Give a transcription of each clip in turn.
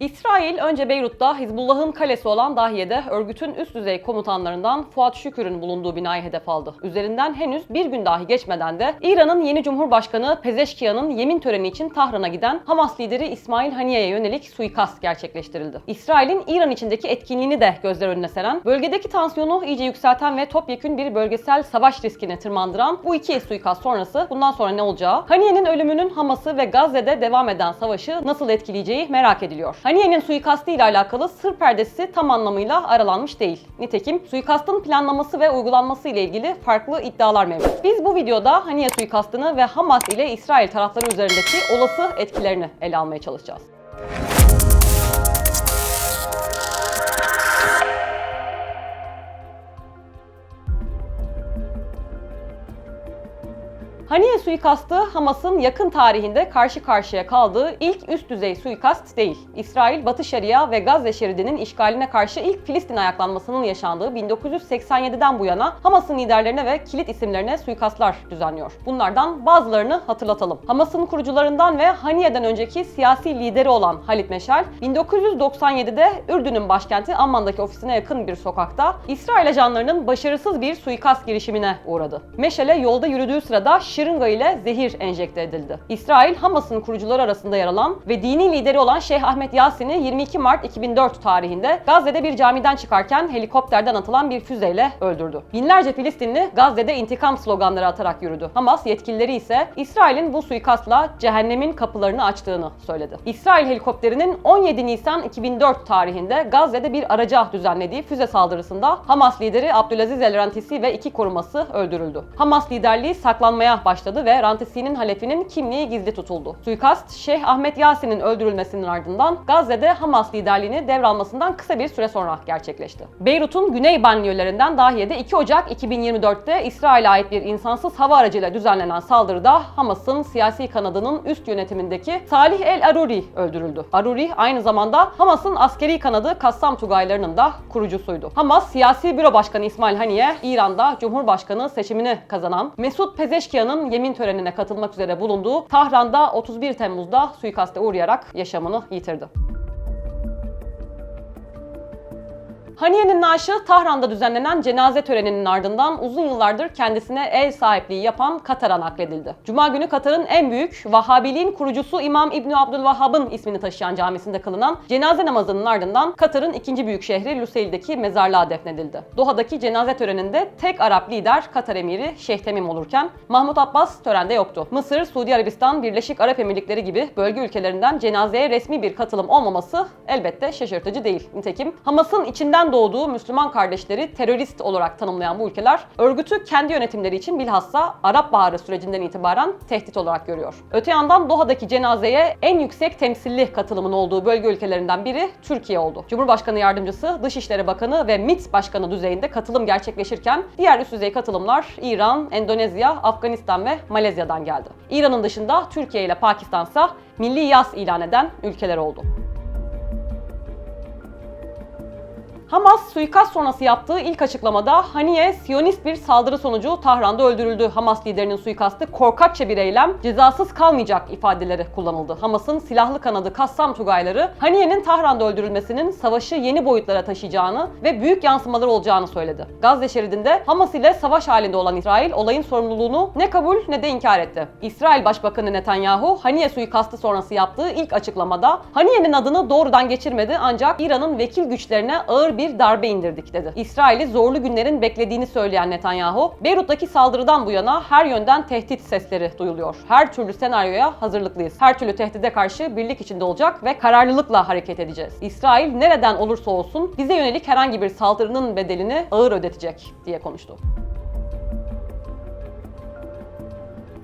İsrail önce Beyrut'ta Hizbullah'ın kalesi olan Dahiye'de örgütün üst düzey komutanlarından Fuat Şükür'ün bulunduğu binayı hedef aldı. Üzerinden henüz bir gün dahi geçmeden de İran'ın yeni Cumhurbaşkanı Pezeşkiyan'ın yemin töreni için Tahran'a giden Hamas lideri İsmail Haniye'ye yönelik suikast gerçekleştirildi. İsrail'in İran içindeki etkinliğini de gözler önüne seren, bölgedeki tansiyonu iyice yükselten ve topyekün bir bölgesel savaş riskine tırmandıran bu iki suikast sonrası bundan sonra ne olacağı, Haniye'nin ölümünün Hamas'ı ve Gazze'de devam eden savaşı nasıl etkileyeceği merak ediliyor. Haniye'nin suikastı ile alakalı sır perdesi tam anlamıyla aralanmış değil. Nitekim suikastın planlaması ve uygulanması ile ilgili farklı iddialar mevcut. Biz bu videoda Haniye suikastını ve Hamas ile İsrail tarafları üzerindeki olası etkilerini ele almaya çalışacağız. Haniye suikastı Hamas'ın yakın tarihinde karşı karşıya kaldığı ilk üst düzey suikast değil. İsrail, Batı Şeria ve Gazze şeridinin işgaline karşı ilk Filistin ayaklanmasının yaşandığı 1987'den bu yana Hamas'ın liderlerine ve kilit isimlerine suikastlar düzenliyor. Bunlardan bazılarını hatırlatalım. Hamas'ın kurucularından ve Haniye'den önceki siyasi lideri olan Halit Meşal, 1997'de Ürdün'ün başkenti Amman'daki ofisine yakın bir sokakta İsrail ajanlarının başarısız bir suikast girişimine uğradı. Meşal'e yolda yürüdüğü sırada şırınga ile zehir enjekte edildi. İsrail, Hamas'ın kurucuları arasında yer alan ve dini lideri olan Şeyh Ahmet Yasin'i 22 Mart 2004 tarihinde Gazze'de bir camiden çıkarken helikopterden atılan bir füzeyle öldürdü. Binlerce Filistinli Gazze'de intikam sloganları atarak yürüdü. Hamas yetkilileri ise İsrail'in bu suikastla cehennemin kapılarını açtığını söyledi. İsrail helikopterinin 17 Nisan 2004 tarihinde Gazze'de bir araca düzenlediği füze saldırısında Hamas lideri Abdülaziz El Rantisi ve iki koruması öldürüldü. Hamas liderliği saklanmaya başladı ve Rantisi'nin halefinin kimliği gizli tutuldu. Suikast, Şeyh Ahmet Yasin'in öldürülmesinin ardından Gazze'de Hamas liderliğini devralmasından kısa bir süre sonra gerçekleşti. Beyrut'un güney banliyölerinden Dahiye'de 2 Ocak 2024'te İsrail'e ait bir insansız hava aracıyla düzenlenen saldırıda Hamas'ın siyasi kanadının üst yönetimindeki Salih El Aruri öldürüldü. Aruri aynı zamanda Hamas'ın askeri kanadı Kassam Tugaylarının da kurucusuydu. Hamas siyasi büro başkanı İsmail Haniye, İran'da Cumhurbaşkanı seçimini kazanan Mesut Pezeşkiyan'ın yemin törenine katılmak üzere bulunduğu Tahran'da 31 Temmuz'da suikaste uğrayarak yaşamını yitirdi. Haniye'nin naaşı Tahran'da düzenlenen cenaze töreninin ardından uzun yıllardır kendisine ev sahipliği yapan Katar'a nakledildi. Cuma günü Katar'ın en büyük Vahhabiliğin kurucusu İmam İbni Abdülvahhab'ın ismini taşıyan camisinde kılınan cenaze namazının ardından Katar'ın ikinci büyük şehri Lusail'deki mezarlığa defnedildi. Doha'daki cenaze töreninde tek Arap lider Katar emiri Şeyh Temim olurken Mahmut Abbas törende yoktu. Mısır, Suudi Arabistan, Birleşik Arap Emirlikleri gibi bölge ülkelerinden cenazeye resmi bir katılım olmaması elbette şaşırtıcı değil. Nitekim Hamas'ın içinden doğduğu Müslüman kardeşleri terörist olarak tanımlayan bu ülkeler örgütü kendi yönetimleri için bilhassa Arap Baharı sürecinden itibaren tehdit olarak görüyor. Öte yandan Doha'daki cenazeye en yüksek temsilli katılımın olduğu bölge ülkelerinden biri Türkiye oldu. Cumhurbaşkanı Yardımcısı, Dışişleri Bakanı ve MİT Başkanı düzeyinde katılım gerçekleşirken diğer üst düzey katılımlar İran, Endonezya, Afganistan ve Malezya'dan geldi. İran'ın dışında Türkiye ile Pakistan ise milli yas ilan eden ülkeler oldu. Hamas suikast sonrası yaptığı ilk açıklamada Haniye Siyonist bir saldırı sonucu Tahran'da öldürüldü. Hamas liderinin suikastı korkakça bir eylem, cezasız kalmayacak ifadeleri kullanıldı. Hamas'ın silahlı kanadı Kassam Tugayları Haniye'nin Tahran'da öldürülmesinin savaşı yeni boyutlara taşıyacağını ve büyük yansımalar olacağını söyledi. Gazze şeridinde Hamas ile savaş halinde olan İsrail olayın sorumluluğunu ne kabul ne de inkar etti. İsrail Başbakanı Netanyahu Haniye suikastı sonrası yaptığı ilk açıklamada Haniye'nin adını doğrudan geçirmedi ancak İran'ın vekil güçlerine ağır bir darbe indirdik dedi. İsrail'i zorlu günlerin beklediğini söyleyen Netanyahu, Beyrut'taki saldırıdan bu yana her yönden tehdit sesleri duyuluyor. Her türlü senaryoya hazırlıklıyız. Her türlü tehdide karşı birlik içinde olacak ve kararlılıkla hareket edeceğiz. İsrail nereden olursa olsun bize yönelik herhangi bir saldırının bedelini ağır ödetecek diye konuştu.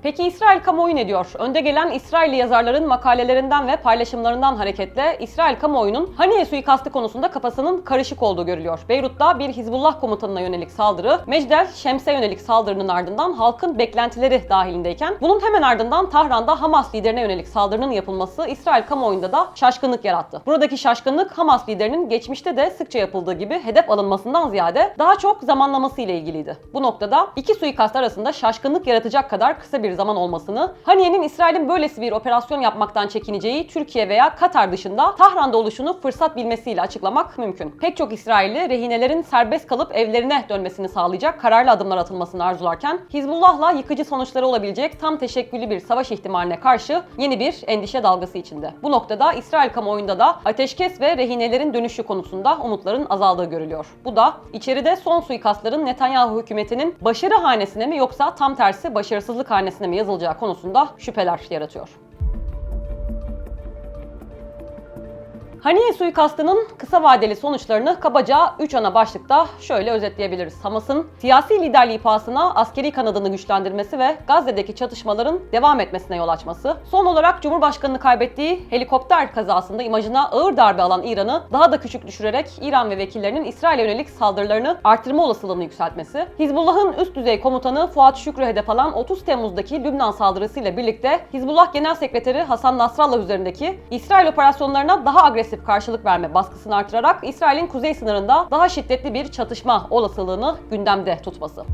Peki İsrail kamuoyu ne diyor? Önde gelen İsrailli yazarların makalelerinden ve paylaşımlarından hareketle İsrail kamuoyunun Haniye suikastı konusunda kafasının karışık olduğu görülüyor. Beyrut'ta bir Hizbullah komutanına yönelik saldırı, Mecdel Şems'e yönelik saldırının ardından halkın beklentileri dahilindeyken bunun hemen ardından Tahran'da Hamas liderine yönelik saldırının yapılması İsrail kamuoyunda da şaşkınlık yarattı. Buradaki şaşkınlık Hamas liderinin geçmişte de sıkça yapıldığı gibi hedef alınmasından ziyade daha çok zamanlaması ile ilgiliydi. Bu noktada iki suikast arasında şaşkınlık yaratacak kadar kısa bir zaman olmasını, Haniye'nin İsrail'in böylesi bir operasyon yapmaktan çekineceği Türkiye veya Katar dışında Tahran'da oluşunu fırsat bilmesiyle açıklamak mümkün. Pek çok İsrailli rehinelerin serbest kalıp evlerine dönmesini sağlayacak kararlı adımlar atılmasını arzularken Hizbullah'la yıkıcı sonuçları olabilecek tam teşekküllü bir savaş ihtimaline karşı yeni bir endişe dalgası içinde. Bu noktada İsrail kamuoyunda da ateşkes ve rehinelerin dönüşü konusunda umutların azaldığı görülüyor. Bu da içeride son suikastların Netanyahu hükümetinin başarı hanesine mi yoksa tam tersi başarısızlık hanesine mi yazılacağı konusunda şüpheler yaratıyor. Haniye suikastının kısa vadeli sonuçlarını kabaca 3 ana başlıkta şöyle özetleyebiliriz. Hamas'ın siyasi liderliği pahasına askeri kanadını güçlendirmesi ve Gazze'deki çatışmaların devam etmesine yol açması. Son olarak Cumhurbaşkanı'nı kaybettiği helikopter kazasında imajına ağır darbe alan İran'ı daha da küçük düşürerek İran ve vekillerinin İsrail'e yönelik saldırılarını artırma olasılığını yükseltmesi. Hizbullah'ın üst düzey komutanı Fuat Şükrü hedef alan 30 Temmuz'daki Lübnan saldırısıyla birlikte Hizbullah Genel Sekreteri Hasan Nasrallah üzerindeki İsrail operasyonlarına daha agresif karşılık verme baskısını artırarak İsrail'in kuzey sınırında daha şiddetli bir çatışma olasılığını gündemde tutması.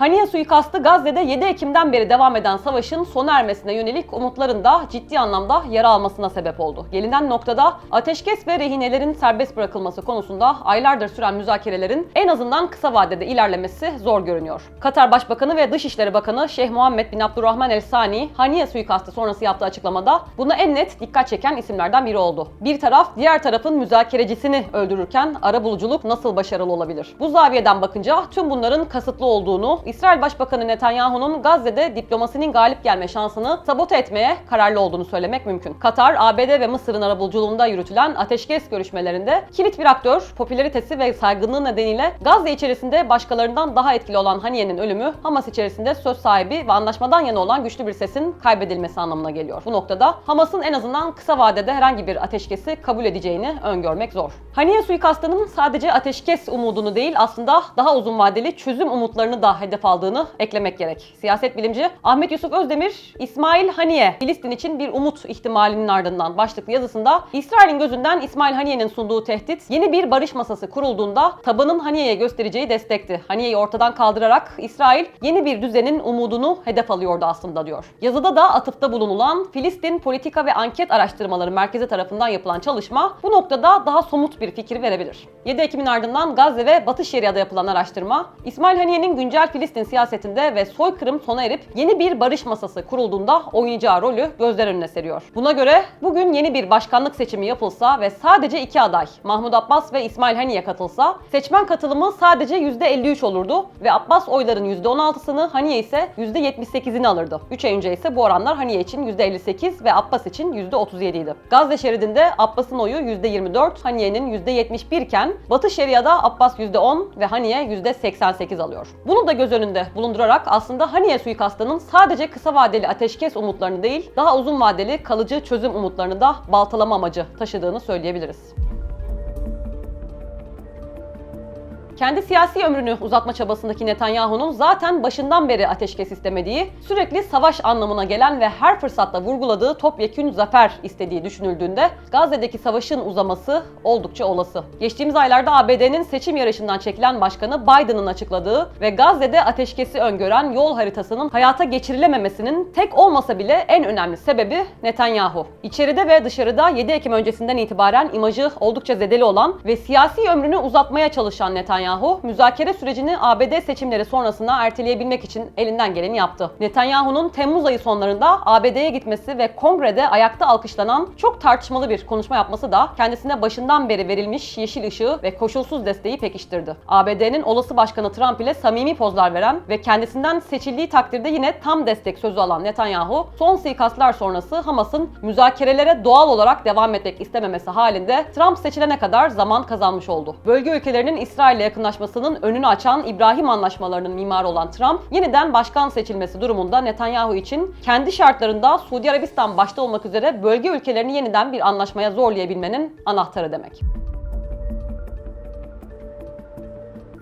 Haniye suikastı Gazze'de 7 Ekim'den beri devam eden savaşın sona ermesine yönelik umutların da ciddi anlamda yara almasına sebep oldu. Gelinen noktada ateşkes ve rehinelerin serbest bırakılması konusunda aylardır süren müzakerelerin en azından kısa vadede ilerlemesi zor görünüyor. Katar Başbakanı ve Dışişleri Bakanı Şeyh Muhammed bin Abdurrahman El Sani, Haniye suikastı sonrası yaptığı açıklamada buna en net dikkat çeken isimlerden biri oldu. Bir taraf diğer tarafın müzakerecisini öldürürken arabuluculuk nasıl başarılı olabilir? Bu zaviyeden bakınca tüm bunların kasıtlı olduğunu İsrail Başbakanı Netanyahu'nun Gazze'de diplomasinin galip gelme şansını sabote etmeye kararlı olduğunu söylemek mümkün. Katar, ABD ve Mısır'ın arabuluculuğunda yürütülen ateşkes görüşmelerinde kilit bir aktör, popülaritesi ve saygınlığı nedeniyle Gazze içerisinde başkalarından daha etkili olan Haniye'nin ölümü, Hamas içerisinde söz sahibi ve anlaşmadan yana olan güçlü bir sesin kaybedilmesi anlamına geliyor. Bu noktada Hamas'ın en azından kısa vadede herhangi bir ateşkesi kabul edeceğini öngörmek zor. Haniye suikastının sadece ateşkes umudunu değil aslında daha uzun vadeli çözüm umutlarını da hedef aldığını eklemek gerek. Siyaset bilimci Ahmet Yusuf Özdemir, İsmail Haniye, Filistin için bir umut ihtimalinin ardından başlıklı yazısında İsrail'in gözünden İsmail Haniye'nin sunduğu tehdit yeni bir barış masası kurulduğunda tabanın Haniye'ye göstereceği destekti. Haniye'yi ortadan kaldırarak İsrail yeni bir düzenin umudunu hedef alıyordu aslında diyor. Yazıda da atıfta bulunulan Filistin Politika ve Anket Araştırmaları Merkezi tarafından yapılan çalışma bu noktada daha somut bir fikir verebilir. 7 Ekim'in ardından Gazze ve Batı Şeria'da yapılan araştırma İsmail Haniye'nin güncel Filistin siyasetinde ve soykırım sona erip yeni bir barış masası kurulduğunda oynayacağı rolü gözler önüne seriyor. Buna göre bugün yeni bir başkanlık seçimi yapılsa ve sadece iki aday Mahmut Abbas ve İsmail Haniye katılsa seçmen katılımı sadece %53 olurdu ve Abbas oyların %16'sını Haniye ise %78'ini alırdı. 3 ay önce ise bu oranlar Haniye için %58 ve Abbas için %37 idi. Gazze şeridinde Abbas'ın oyu %24, Haniye'nin %71 iken Batı Şeria'da Abbas %10 ve Haniye %88 alıyor. Bunu da göz önünde bulundurarak aslında Haniye suikastının sadece kısa vadeli ateşkes umutlarını değil, daha uzun vadeli kalıcı çözüm umutlarını da baltalama amacı taşıdığını söyleyebiliriz. Kendi siyasi ömrünü uzatma çabasındaki Netanyahu'nun zaten başından beri ateşkes istemediği, sürekli savaş anlamına gelen ve her fırsatta vurguladığı topyekün zafer istediği düşünüldüğünde Gazze'deki savaşın uzaması oldukça olası. Geçtiğimiz aylarda ABD'nin seçim yarışından çekilen başkanı Biden'ın açıkladığı ve Gazze'de ateşkesi öngören yol haritasının hayata geçirilememesinin tek olmasa bile en önemli sebebi Netanyahu. İçeride ve dışarıda 7 Ekim öncesinden itibaren imajı oldukça zedeli olan ve siyasi ömrünü uzatmaya çalışan Netanyahu Netanyahu müzakere sürecini ABD seçimleri sonrasına erteleyebilmek için elinden geleni yaptı. Netanyahu'nun Temmuz ayı sonlarında ABD'ye gitmesi ve kongrede ayakta alkışlanan çok tartışmalı bir konuşma yapması da kendisine başından beri verilmiş yeşil ışığı ve koşulsuz desteği pekiştirdi. ABD'nin olası başkanı Trump ile samimi pozlar veren ve kendisinden seçildiği takdirde yine tam destek sözü alan Netanyahu, son suikastlar sonrası Hamas'ın müzakerelere doğal olarak devam etmek istememesi halinde Trump seçilene kadar zaman kazanmış oldu. Bölge ülkelerinin İsrail'le yakın yakınlaşmasının önünü açan İbrahim anlaşmalarının mimarı olan Trump, yeniden başkan seçilmesi durumunda Netanyahu için kendi şartlarında Suudi Arabistan başta olmak üzere bölge ülkelerini yeniden bir anlaşmaya zorlayabilmenin anahtarı demek.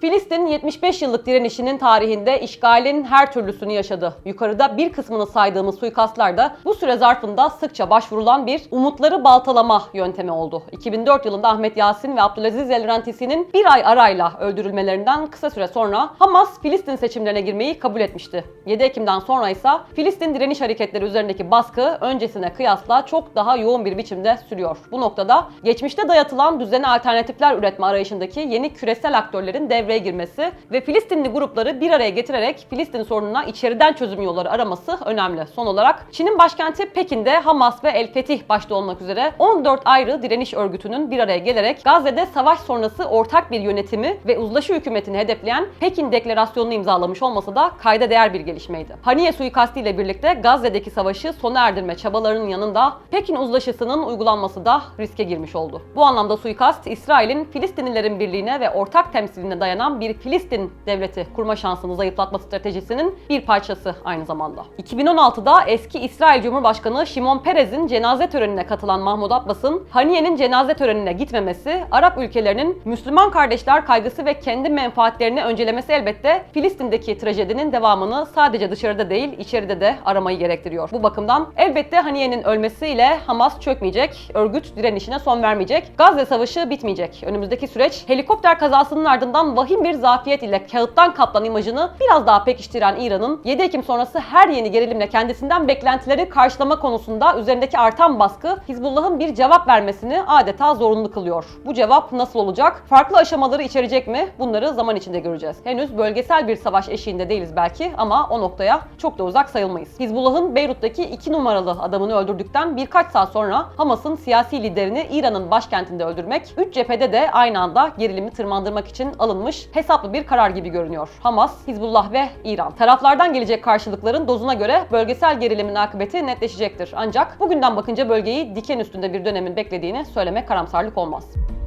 Filistin 75 yıllık direnişinin tarihinde işgalin her türlüsünü yaşadı. Yukarıda bir kısmını saydığımız suikastlar da bu süre zarfında sıkça başvurulan bir umutları baltalama yöntemi oldu. 2004 yılında Ahmet Yasin ve Abdülaziz El Rantisi'nin bir ay arayla öldürülmelerinden kısa süre sonra Hamas Filistin seçimlerine girmeyi kabul etmişti. 7 Ekim'den sonra ise Filistin direniş hareketleri üzerindeki baskı öncesine kıyasla çok daha yoğun bir biçimde sürüyor. Bu noktada geçmişte dayatılan düzene alternatifler üretme arayışındaki yeni küresel aktörlerin devreye girmesi ve Filistinli grupları bir araya getirerek Filistin sorununa içeriden çözüm yolları araması önemli. Son olarak Çin'in başkenti Pekin'de Hamas ve El Fetih başta olmak üzere 14 ayrı direniş örgütünün bir araya gelerek Gazze'de savaş sonrası ortak bir yönetimi ve uzlaşı hükümetini hedefleyen Pekin Deklarasyonu'nu imzalamış olması da kayda değer bir gelişmeydi. Haniye suikasti ile birlikte Gazze'deki savaşı sona erdirme çabalarının yanında Pekin uzlaşısının uygulanması da riske girmiş oldu. Bu anlamda suikast İsrail'in Filistinlilerin birliğine ve ortak temsiline dayanan bir Filistin devleti kurma şansını zayıflatma stratejisinin bir parçası aynı zamanda. 2016'da eski İsrail Cumhurbaşkanı Şimon Perez'in cenaze törenine katılan Mahmut Abbas'ın Haniye'nin cenaze törenine gitmemesi, Arap ülkelerinin Müslüman kardeşler kaygısı ve kendi menfaatlerini öncelemesi elbette Filistin'deki trajedinin devamını sadece dışarıda değil içeride de aramayı gerektiriyor. Bu bakımdan elbette Haniye'nin ölmesiyle Hamas çökmeyecek, örgüt direnişine son vermeyecek, Gazze Savaşı bitmeyecek. Önümüzdeki süreç helikopter kazasının ardından vahim bir zafiyet ile kağıttan kaplan imajını biraz daha pekiştiren İran'ın 7 Ekim sonrası her yeni gerilimle kendisinden beklentileri karşılama konusunda üzerindeki artan baskı Hizbullah'ın bir cevap vermesini adeta zorunlu kılıyor. Bu cevap nasıl olacak? Farklı aşamaları içerecek mi? Bunları zaman içinde göreceğiz. Henüz bölgesel bir savaş eşiğinde değiliz belki ama o noktaya çok da uzak sayılmayız. Hizbullah'ın Beyrut'taki iki numaralı adamını öldürdükten birkaç saat sonra Hamas'ın siyasi liderini İran'ın başkentinde öldürmek, üç cephede de aynı anda gerilimi tırmandırmak için alınmış hesaplı bir karar gibi görünüyor. Hamas, Hizbullah ve İran. Taraflardan gelecek karşılıkların dozuna göre bölgesel gerilimin akıbeti netleşecektir. Ancak bugünden bakınca bölgeyi diken üstünde bir dönemin beklediğini söylemek karamsarlık olmaz.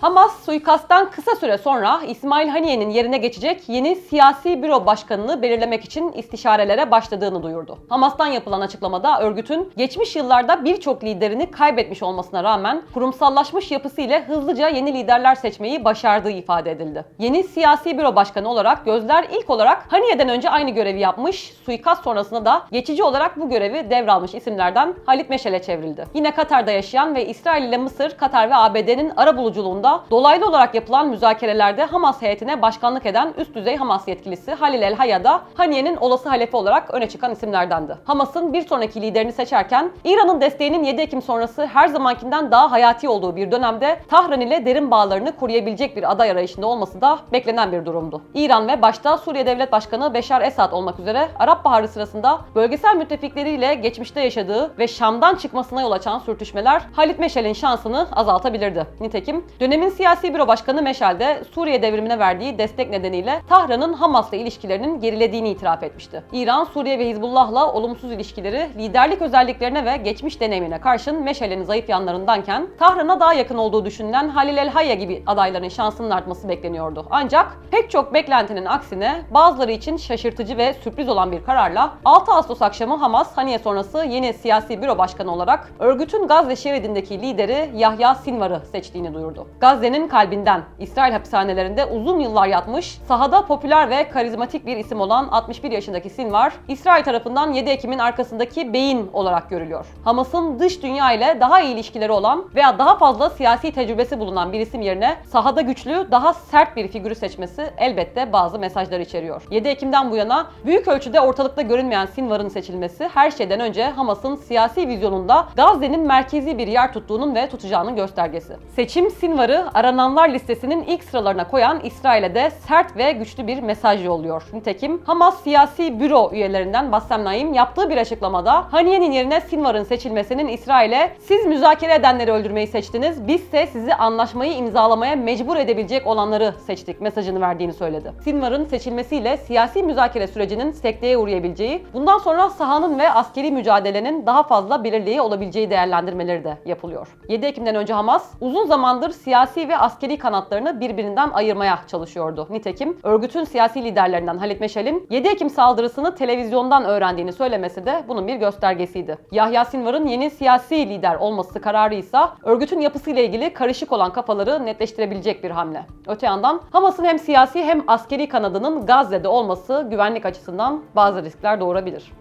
Hamas suikasttan kısa süre sonra İsmail Haniye'nin yerine geçecek yeni siyasi büro başkanını belirlemek için istişarelere başladığını duyurdu. Hamas'tan yapılan açıklamada örgütün geçmiş yıllarda birçok liderini kaybetmiş olmasına rağmen kurumsallaşmış yapısıyla hızlıca yeni liderler seçmeyi başardığı ifade edildi. Yeni siyasi büro başkanı olarak gözler ilk olarak Haniye'den önce aynı görevi yapmış, suikast sonrasında da geçici olarak bu görevi devralmış isimlerden Halit Meşel'e çevrildi. Yine Katar'da yaşayan ve İsrail ile Mısır, Katar ve ABD'nin arabuluculuğunda dolaylı olarak yapılan müzakerelerde Hamas heyetine başkanlık eden üst düzey Hamas yetkilisi Halil El Haya da Haniye'nin olası halefi olarak öne çıkan isimlerdendi. Hamas'ın bir sonraki liderini seçerken İran'ın desteğinin 7 Ekim sonrası her zamankinden daha hayati olduğu bir dönemde Tahran ile derin bağlarını koruyabilecek bir aday arayışında olması da beklenen bir durumdu. İran ve başta Suriye Devlet Başkanı Beşar Esad olmak üzere Arap Baharı sırasında bölgesel müttefikleriyle geçmişte yaşadığı ve Şam'dan çıkmasına yol açan sürtüşmeler Halit Meşel'in şansını azaltabilirdi. Nitekim dönemin siyasi büro başkanı Meşal de Suriye devrimine verdiği destek nedeniyle Tahran'ın Hamas'la ilişkilerinin gerilediğini itiraf etmişti. İran, Suriye ve Hizbullah'la olumsuz ilişkileri liderlik özelliklerine ve geçmiş deneyimine karşın Meşal'in zayıf yanlarındanken Tahran'a daha yakın olduğu düşünülen Halil El Hayya gibi adayların şansının artması bekleniyordu. Ancak pek çok beklentinin aksine bazıları için şaşırtıcı ve sürpriz olan bir kararla 6 Ağustos akşamı Hamas Haniye sonrası yeni siyasi büro başkanı olarak örgütün Gazze şeridindeki lideri Yahya Sinvar'ı seçtiğini duyurdu. Gazze'nin kalbinden İsrail hapishanelerinde uzun yıllar yatmış, sahada popüler ve karizmatik bir isim olan 61 yaşındaki Sinvar, İsrail tarafından 7 Ekim'in arkasındaki beyin olarak görülüyor. Hamas'ın dış dünya ile daha iyi ilişkileri olan veya daha fazla siyasi tecrübesi bulunan bir isim yerine sahada güçlü, daha sert bir figürü seçmesi elbette bazı mesajlar içeriyor. 7 Ekim'den bu yana büyük ölçüde ortalıkta görünmeyen Sinvar'ın seçilmesi her şeyden önce Hamas'ın siyasi vizyonunda Gazze'nin merkezi bir yer tuttuğunun ve tutacağının göstergesi. Seçim Sinvar'ı arananlar listesinin ilk sıralarına koyan İsrail'e de sert ve güçlü bir mesaj yolluyor. Nitekim Hamas siyasi büro üyelerinden Bassem Naim yaptığı bir açıklamada Haniye'nin yerine Sinvar'ın seçilmesinin İsrail'e siz müzakere edenleri öldürmeyi seçtiniz, bizse sizi anlaşmayı imzalamaya mecbur edebilecek olanları seçtik mesajını verdiğini söyledi. Sinvar'ın seçilmesiyle siyasi müzakere sürecinin sekteye uğrayabileceği, bundan sonra sahanın ve askeri mücadelenin daha fazla belirleyici olabileceği değerlendirmeleri de yapılıyor. 7 Ekim'den önce Hamas uzun zamandır siyasi siyasi ve askeri kanatlarını birbirinden ayırmaya çalışıyordu. Nitekim örgütün siyasi liderlerinden Halit Meşal'in 7 Ekim saldırısını televizyondan öğrendiğini söylemesi de bunun bir göstergesiydi. Yahya Sinvar'ın yeni siyasi lider olması kararı ise örgütün yapısıyla ilgili karışık olan kafaları netleştirebilecek bir hamle. Öte yandan Hamas'ın hem siyasi hem askeri kanadının Gazze'de olması güvenlik açısından bazı riskler doğurabilir.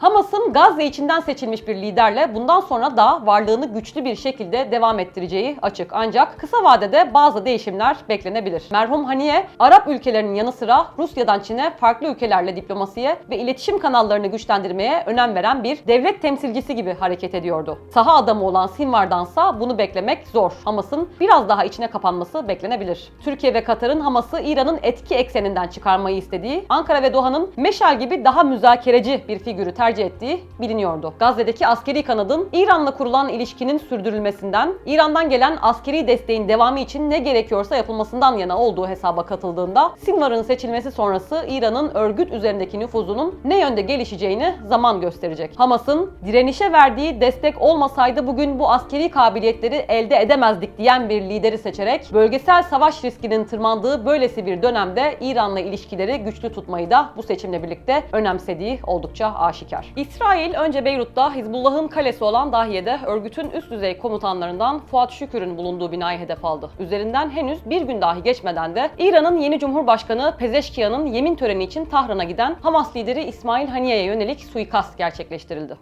Hamas'ın Gazze içinden seçilmiş bir liderle bundan sonra da varlığını güçlü bir şekilde devam ettireceği açık. Ancak kısa vadede bazı değişimler beklenebilir. Merhum Haniye, Arap ülkelerinin yanı sıra Rusya'dan Çin'e farklı ülkelerle diplomasiye ve iletişim kanallarını güçlendirmeye önem veren bir devlet temsilcisi gibi hareket ediyordu. Saha adamı olan Sinvar'dansa bunu beklemek zor. Hamas'ın biraz daha içine kapanması beklenebilir. Türkiye ve Katar'ın Hamas'ı İran'ın etki ekseninden çıkarmayı istediği, Ankara ve Doha'nın Meşal gibi daha müzakereci bir figürü tercih ettiği biliniyordu. Gazze'deki askeri kanadın İran'la kurulan ilişkinin sürdürülmesinden, İran'dan gelen askeri desteğin devamı için ne gerekiyorsa yapılmasından yana olduğu hesaba katıldığında Sinvar'ın seçilmesi sonrası İran'ın örgüt üzerindeki nüfuzunun ne yönde gelişeceğini zaman gösterecek. Hamas'ın direnişe verdiği destek olmasaydı bugün bu askeri kabiliyetleri elde edemezdik diyen bir lideri seçerek bölgesel savaş riskinin tırmandığı böylesi bir dönemde İran'la ilişkileri güçlü tutmayı da bu seçimle birlikte önemsediği oldukça aşikar. İsrail önce Beyrut'ta Hizbullah'ın kalesi olan Dahiye'de örgütün üst düzey komutanlarından Fuat Şükür'ün bulunduğu binayı hedef aldı. Üzerinden henüz bir gün dahi geçmeden de İran'ın yeni Cumhurbaşkanı Pezeşkiyan'ın yemin töreni için Tahran'a giden Hamas lideri İsmail Haniye'ye yönelik suikast gerçekleştirildi.